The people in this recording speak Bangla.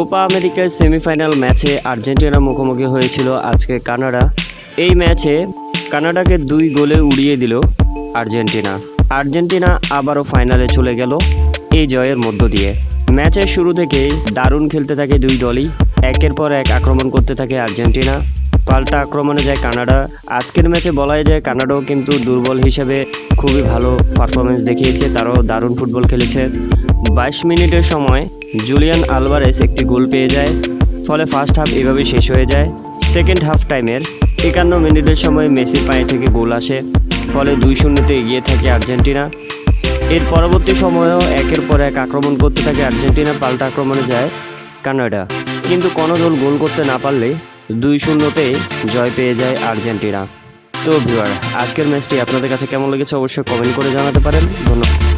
কোপা আমেরিকার সেমিফাইনাল ম্যাচে আর্জেন্টিনা মুখোমুখি হয়েছিল আজকে কানাডা। এই ম্যাচে কানাডাকে দুই গোলে উড়িয়ে দিল আর্জেন্টিনা। আর্জেন্টিনা আবারও ফাইনালে চলে গেল এই জয়ের মধ্য দিয়ে। ম্যাচের শুরু থেকেই দারুণ খেলতে থাকে দুই দলই। একের পর এক আক্রমণ করতে থাকে আর্জেন্টিনা। পাল্টা আক্রমণে যায় কানাডা। আজকের ম্যাচে বলাই যায় কানাডাও কিন্তু দুর্বল হিসেবে খুবই ভালো পারফরমেন্স দেখিয়েছে। তারাও দারুণ ফুটবল খেলেছে। বাইশ মিনিটের সময় জুলিয়ান আলভারেস একটি গোল পেয়ে যায়, ফলে ফার্স্ট হাফ এভাবেই শেষ হয়ে যায়। সেকেন্ড হাফ টাইমের একান্ন মিনিটের সময় মেসির পায়ে থেকে গোল আসে, ফলে দুই শূন্যতে এগিয়ে থাকে আর্জেন্টিনা। এর পরবর্তী সময়েও একের পর এক আক্রমণ করতে থাকে আর্জেন্টিনা, পাল্টা আক্রমণে যায় কানাডা। কিন্তু কোনো দল গোল করতে না পারলে দুই শূন্যতে জয় পেয়ে যায় আর্জেন্টিনা। তো ভিউয়ার আজকের ম্যাচটি আপনাদের কাছে কেমন লেগেছে অবশ্যই কমেন্ট করে জানাতে পারেন। ধন্যবাদ।